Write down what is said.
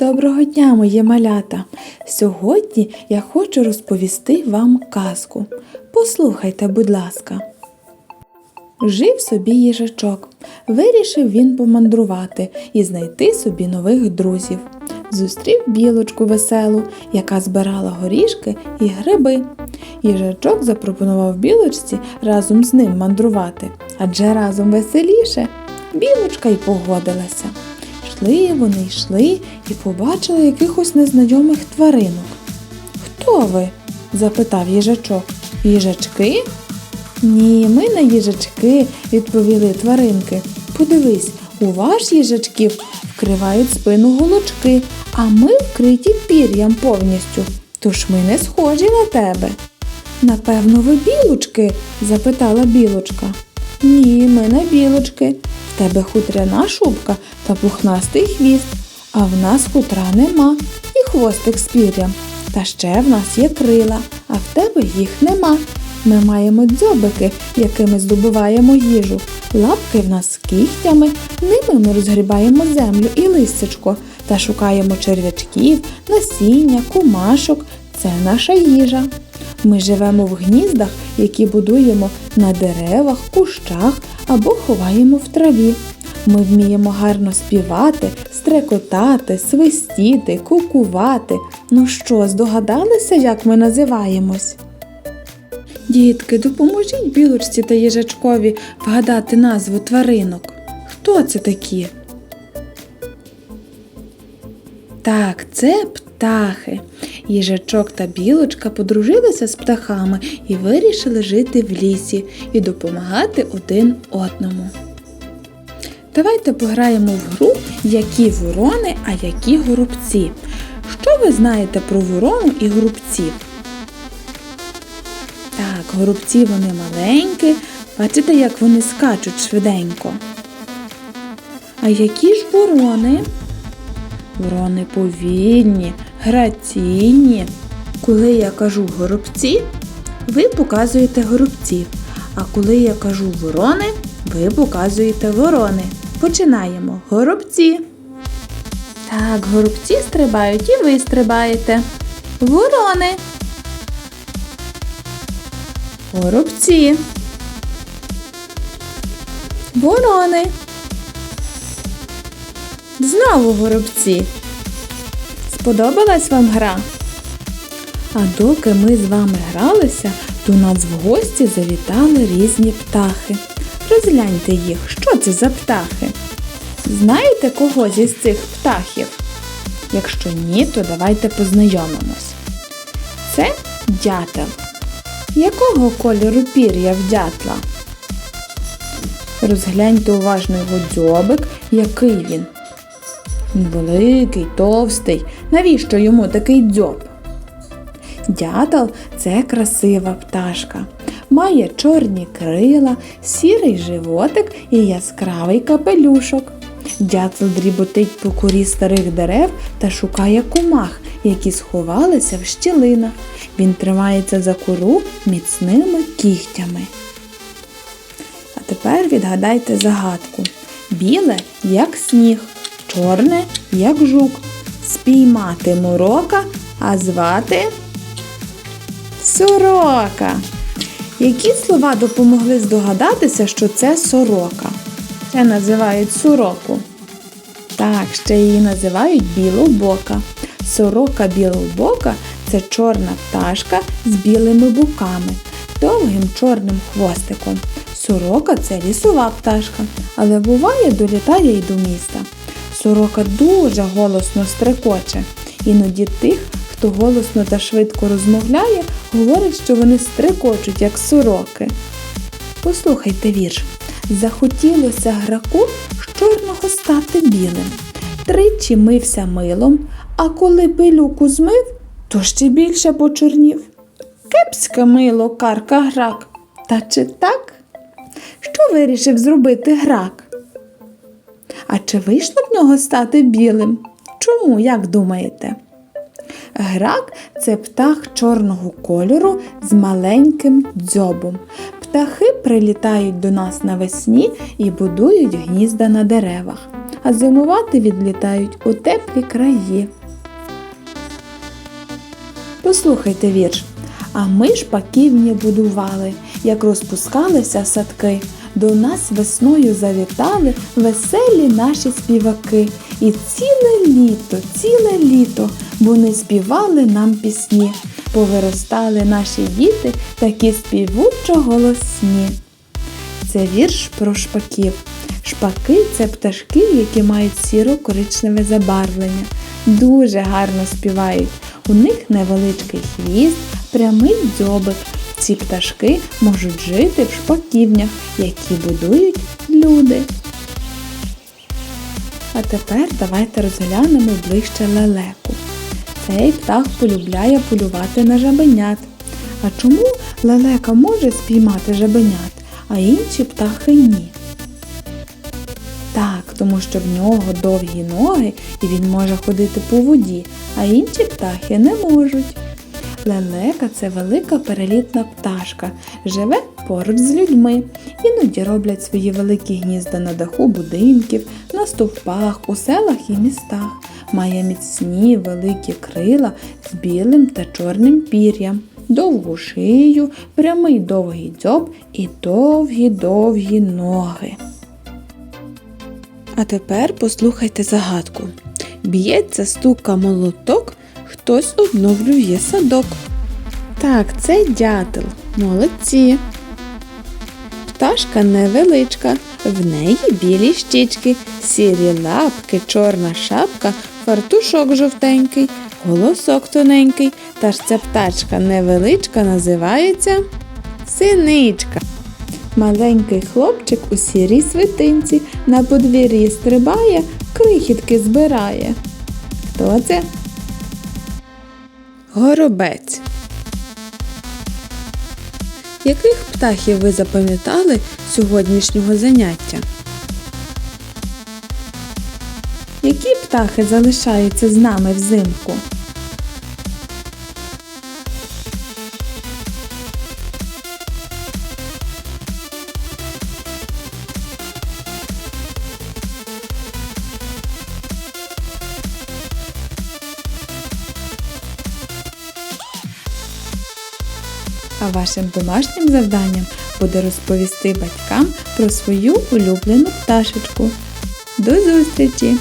Доброго дня, мої малята! Сьогодні я хочу розповісти вам казку. Послухайте, будь ласка. Жив собі їжачок. Вирішив він помандрувати і знайти собі нових друзів. Зустрів білочку веселу, яка збирала горішки і гриби. Їжачок запропонував білочці разом з ним мандрувати, адже разом веселіше. Білочка й погодилася. Йшли вони йшли і побачили якихось незнайомих тваринок. Хто ви? запитав їжачок. Їжачки? Ні, ми не їжачки, відповіли тваринки. Подивись, у ваш їжачків вкривають спину голочки, а ми вкриті пір'ям повністю. Тож ми не схожі на тебе. Напевно, ви білочки? запитала білочка. Ні, ми не білочки. В тебе хутряна шубка та пухнастий хвіст, а в нас хутра нема і хвостик з пір'ям. Та ще в нас є крила, а в тебе їх нема. Ми маємо дзьобики, якими здобуваємо їжу. Лапки в нас з кігтями, ними ми розгрібаємо землю і листячко та шукаємо черв'ячків, насіння, кумашок. Це наша їжа. Ми живемо в гніздах, які будуємо на деревах, кущах або ховаємо в траві. Ми вміємо гарно співати, стрекотати, свистіти, кукувати. Ну що, здогадалися, як ми називаємось? Дітки, допоможіть білочці та їжачкові вгадати назву тваринок. Хто це такі? Так, це птахи. Їжачок та білочка подружилися з птахами і вирішили жити в лісі і допомагати один одному. Давайте пограємо в гру, які ворони, а які горобці. Що ви знаєте про ворону і горобців? Так, горобці вони маленькі. Бачите, як вони скачуть швиденько. А які ж ворони? Ворони повільні, граційні. Коли я кажу горобці, ви показуєте горобців. А коли я кажу ворони, ви показуєте ворони. Починаємо. Горобці. Так, горобці стрибають і ви стрибаєте. Ворони. Горобці. Ворони. Знову горобці. Сподобалась вам гра? А доки ми з вами гралися, до нас в гості завітали різні птахи. Розгляньте їх, що це за птахи? Знаєте кого зі цих птахів? Якщо ні, то давайте познайомимось. Це дятел. Якого кольору пір'я в дятла? Розгляньте уважно його дзьобик, який він. Великий, товстий. Навіщо йому такий дзьоб? Дятел це красива пташка. Має чорні крила, сірий животик і яскравий капелюшок. Дятел дріботить по корі старих дерев та шукає комах, які сховалися в щілинах. Він тримається за кору міцними кігтями. А тепер відгадайте загадку. Біле, як сніг, чорне, як жук. Спіймати морока, а звати сорока. Які слова допомогли здогадатися, що це сорока? Це називають сороку. Так, ще її називають білобока. Сорока білобока це чорна пташка з білими боками, довгим чорним хвостиком. Сорока це лісова пташка, але буває долітає й до міста. Сорока дуже голосно стрекоче. Іноді тих, хто голосно та швидко розмовляє, говорять, що вони стрекочуть, як сороки. Послухайте вірш. Захотілося граку з чорного стати білим. Тричі мився милом, а коли пилюку змив, то ще більше почорнів. Кепське мило карка грак. Та чи так? Що вирішив зробити грак? А чи вийшло в нього стати білим? Чому, як думаєте? Грак це птах чорного кольору з маленьким дзьобом. Птахи прилітають до нас навесні і будують гнізда на деревах. а зимувати відлітають у теплі краї. Послухайте вірш. А ми шпаківні будували, як розпускалися садки. До нас весною завітали веселі наші співаки. І ціле літо, ціле літо вони співали нам пісні. Повиростали наші діти такі співучо голосні. Це вірш про шпаків. Шпаки це пташки, які мають сіро-коричневе забарвлення. Дуже гарно співають. У них невеличкий хвіст, прямий дзьобик. Ці пташки можуть жити в шпаківнях, які будують люди. А тепер давайте розглянемо ближче лелеку. Цей птах полюбляє полювати на жабенят. А чому лелека може спіймати жабенят, а інші птахи ні? Так, тому що в нього довгі ноги і він може ходити по воді, а інші птахи не можуть. Лелека це велика перелітна пташка, живе поруч з людьми. Іноді роблять свої великі гнізда на даху будинків, на стовпах, у селах і містах. Має міцні великі крила з білим та чорним пір'ям, довгу шию, прямий довгий дзьоб і довгі-довгі ноги. А тепер послухайте загадку. Б'ється стука молоток, хтось обновлює садок. Так, це дятел. Молодці. Пташка невеличка, в неї білі щічки, сірі лапки, чорна шапка, фартушок жовтенький, голосок тоненький. Та ж ця птачка невеличка називається синичка. Маленький хлопчик у сірій свитинці на подвір'ї стрибає, крихітки збирає. Хто це? Горобець. Яких птахів ви запам'ятали сьогоднішнього заняття? Які птахи залишаються з нами взимку? А вашим домашнім завданням буде розповісти батькам про свою улюблену пташечку. До зустрічі!